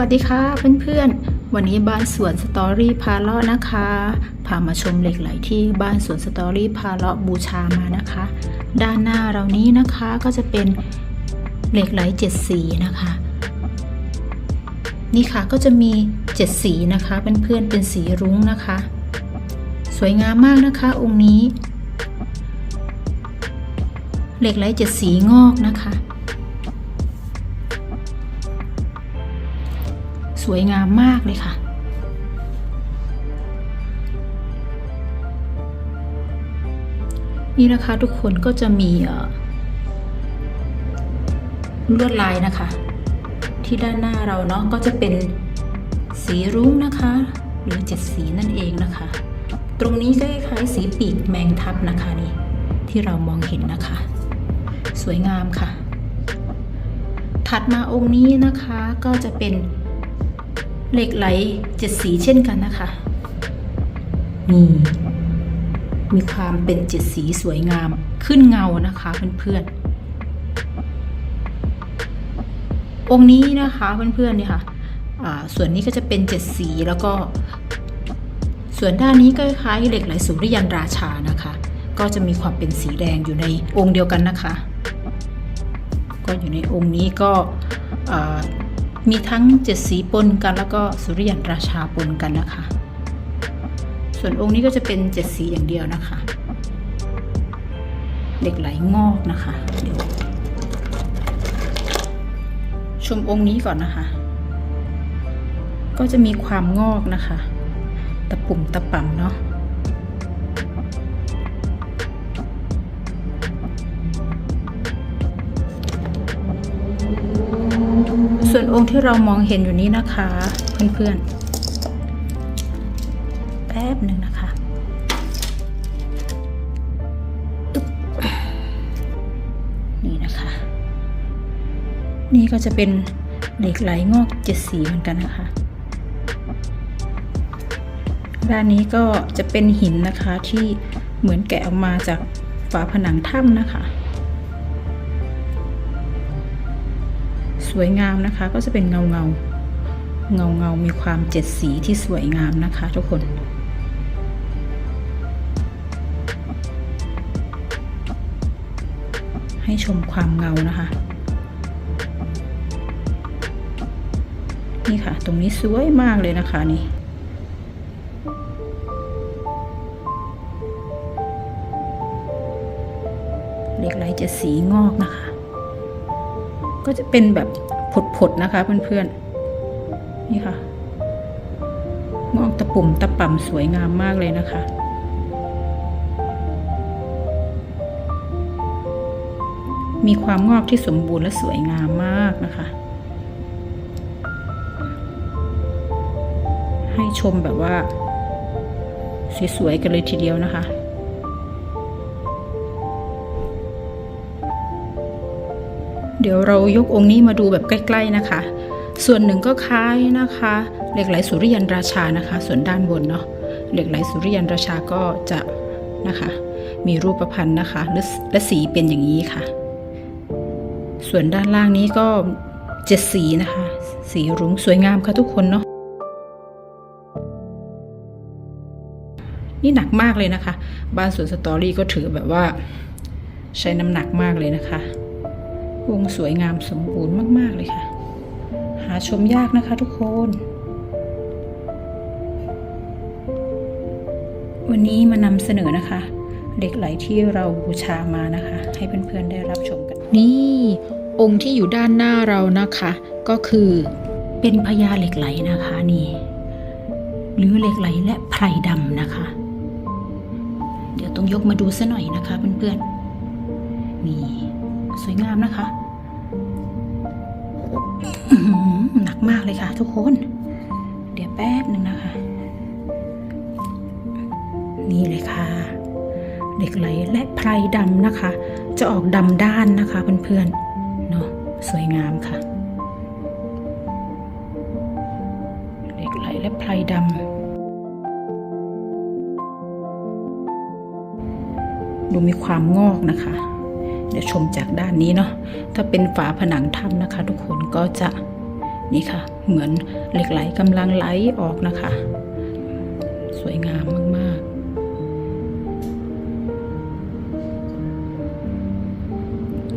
วัสดีค่ะเพื่อนๆ วันนี้บ้านสวนสตอรี่พาเลาะนะคะ พามาชมเหล็กไหลที่บ้านสวนสตอรี่พาเลาะบูชามานะคะ ด้านหน้าเรานี้นะคะก็จะเป็นเหล็กไหลเจ็ดสีนะคะ นี่ค่ะก็จะมีเจ็ดสีนะคะเพื่อนๆเป็นสีรุ้งนะคะ สวยงามมากนะคะองค์นี้ เหล็กไหลเจ็ดสีงอกนะคะ สวยงามมากเลยค่ะ นี่นะคะทุกคนก็จะมีลวดลายนะคะ ที่ด้านหน้าเราเนาะก็จะเป็นสีรุ้งนะคะ หรือเจ็ดสีนั่นเองนะคะ ตรงนี้ก็คล้ายสีปีกแมงทับนะคะนี่ที่เรามองเห็นนะคะ สวยงามค่ะ ถัดมาองค์นี้นะคะก็จะเป็น เหล็กไหลเจ็ดสีเช่นกันนะคะนี่มีความเป็นเจ็ดสีสวยงามขึ้นเงานะคะเพื่อนๆ องค์นี้นะคะเพื่อนๆเนี่ยค่ะส่วนนี้ก็จะเป็นเจ็ดสีแล้วก็ ส่วนด้านนี้ก็คล้ายเหล็กไหลสุริยันราชานะคะ ก็จะมีความเป็นสีแดงอยู่ในองค์เดียวกันนะคะ ก็อยู่ในองค์นี้ก็ มีทั้งเจ็ดสีปนกันแล้วก็สุริยันราชาปนกันนะคะ ส่วนองค์นี้ก็จะเป็นเจ็ดสีอย่างเดียวนะคะ เหล็กไหลงอกนะคะเดี๋ยวชมองค์นี้ก่อนนะคะ ก็จะมีความงอกนะคะ ตะปุ่มตะป่ำเนาะ องค์ที่เรามองเห็นอยู่นี้นะคะ เพื่อนๆ แป๊บหนึ่งนะคะ นี่นะคะ นี่ก็จะเป็นเหล็กไหลงอกเจ็ดสีเหมือนกันนะคะ ด้านนี้ก็จะเป็นหินนะคะที่เหมือนแกะออกมาจากฝาผนังถ้ำนะคะ วยงามนะคะ ก็จะเป็นเงาเงาเงาเงามีความเจ็ดสีที่สวยงามนะคะ ทุกคน ให้ชมความเงานะคะ นี่ค่ะ ตรงนี้สวยมากเลยนะคะนี่เหล็กไหลจ็ดสีงอกนะคะ ก็จะเป็นแบบผดๆนะคะเพื่อนๆ นี่ค่ะงอกตะปุ่มตะป่ำสวยงามมากเลยนะคะ มีความงอกที่สมบูรณ์และสวยงามมากนะคะ ให้ชมแบบว่าสวยๆกันเลยทีเดียวนะคะ เดี๋ยวเรายกองค์นี้มาดูแบบใกล้ ๆนะคะ ส่วนหนึ่งก็คล้ายนะคะ เหล็กไหลสุริยันราชานะคะ ส่วนด้านบนเนาะเหล็กไหลสุริยันราชาก็จะนะคะ มีรูปพันธ์นะคะและและสีเป็นอย่างนี้ค่ะ ส่วนด้านล่างนี้ก็เจ็ดสีนะคะ สีรุ้งสวยงามค่ะทุกคนเนาะนี่หนักมากเลยนะคะ บ้านสวนสตอรี่ก็ถือแบบว่า ใช้น้ำหนักมากเลยนะคะ วงสวยงามสมบูรณ์มาก ๆ เลยค่ะ หาชมยากนะคะทุกคน วันนี้มานำเสนอนะคะ เด็กไหลที่เราบูชามานะคะ ให้เพื่อน ๆ ได้รับชมกัน นี่ องค์ที่อยู่ด้านหน้าเรานะคะ ก็คือเป็นพญาเหล็กไหลนะคะนี่หรือเหล็กไหลและไพรดำนะคะ เดี๋ยวต้องยกมาดูซะหน่อยนะคะเพื่อนๆนี่สวยงามนะคะ หนักมากเลยค่ะ ทุกคน เดี๋ยวแป๊บหนึ่งนะคะ นี่เลยค่ะ เหล็กไหลและไพรดำนะคะ จะออกดำด้านนะคะเพื่อนๆเนาะสวยงามค่ะ เหล็กไหลและไพรดำดูมีความงอกนะคะ เดี๋ยวชมจากด้านนี้เนาะถ้าเป็นฝาผนังถ้ำนะคะ ทุกคนก็จะนี่ค่ะ เหมือนเหล็กไหลกำลังไหลออกนะคะ สวยงามมากๆ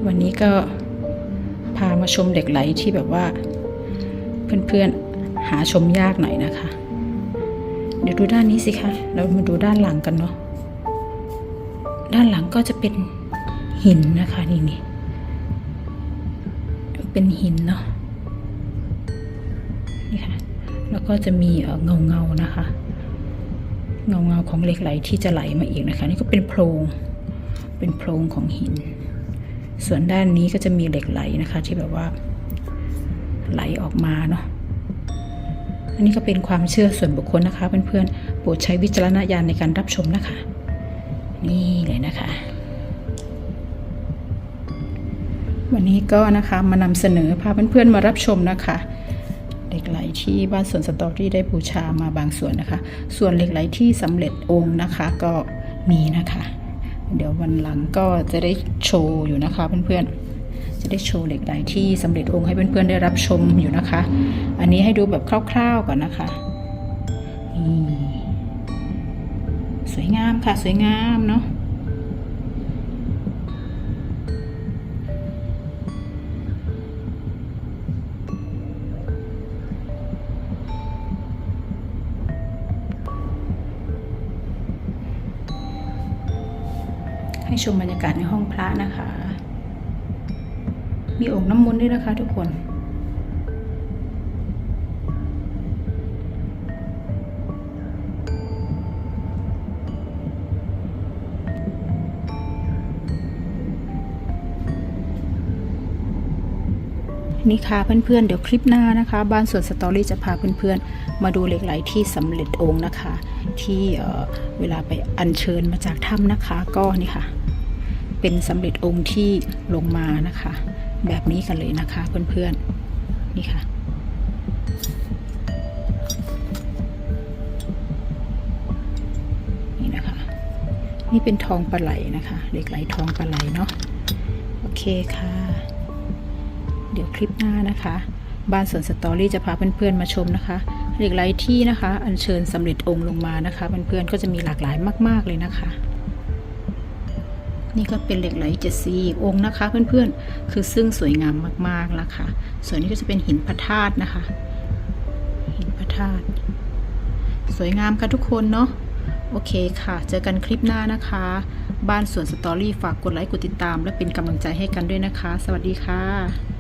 วันนี้ก็พามาชมเหล็กไหลที่แบบว่า เพื่อนๆหาชมยากหน่อยนะคะ เดี๋ยวดูด้านนี้สิคะเรามาดูด้านหลังกันเนาะด้านหลังก็จะเป็น หินนะคะนี่นี่เป็นหินเนาะนี่ค่ะแล้วก็จะมีเงาเงานะคะ เงาเงาของเหล็กไหลที่จะไหลมาอีกนะคะ นี่ก็เป็นโพรงเป็นโพรงของหิน ส่วนด้านนี้ก็จะมีเหล็กไหลนะคะ ที่แบบว่าไหลออกมาเนาะอันนี้ก็เป็นความเชื่อส่วนบุคคลนะคะเพื่อนๆโปรดใช้วิจารณญาณในการรับชมนะคะ นี่เลยนะคะ วันนี้ก็นะคะมานำเสนอพาเพื่อนๆมารับชมนะคะเหล็กไหลที่บ้านสวนสตอรี่ได้บูชามาบางส่วนนะคะ ส่วนเหล็กไหลที่สำเร็จองค์นะคะก็มีนะคะ เดี๋ยววันหลังก็จะได้โชว์อยู่นะคะเพื่อนๆ จะได้โชว์เหล็กไหลที่สำเร็จองค์ให้เพื่อนๆได้รับชมอยู่นะคะ อันนี้ให้ดูแบบคร่าวๆก่อนนะคะนี่สวยงามค่ะสวยงามเนาะ ให้ชมบรรยากาศในห้องพระนะคะ มีองค์น้ำมนต์ด้วยนะคะทุกคนนี่ค่ะเพื่อนๆ เดี๋ยวคลิปหน้านะคะ บ้านสวนสตอรี่จะพาเพื่อนๆ มาดูเหล็กไหลที่สำเร็จองค์นะคะ ที่เอ่อเวลาไปอัญเชิญมาจากถ้ำนะคะ ก็นี่ค่ะ เป็นสำเร็จองค์ที่ลงมานะคะ แบบนี้กันเลยนะคะเพื่อนๆนี่ค่ะนี่นะคะ นี่เป็นทองปลาไหลนะคะเหล็กไหลทองปลาไหลเนาะโอเคค่ะ เดี๋ยวคลิปหน้านะคะ บ้านสวนสตอรี่จะพาเพื่อนๆมาชมนะคะเหล็กไหลที่นะคะ อัญเชิญสำเร็จองค์ลงมานะคะเพื่อนๆก็จะมีหลากหลายมาก ๆเลยนะคะ นี่ก็เป็นเหล็กไหลเจ็ดสีอีกองค์นะคะ เพื่อนๆ คือซึ่งสวยงามมากๆละค่ะส่วนนี้ก็จะเป็นหินพระธาตุนะคะ หินพระธาตุสวยงามค่ะทุกคนเนาะโอเคค่ะ เจอกันคลิปหน้านะคะ บ้านสวนสตอรี่ฝากกดไลค์กดติดตาม และเป็นกำลังใจให้กันด้วยนะคะ สวัสดีค่ะ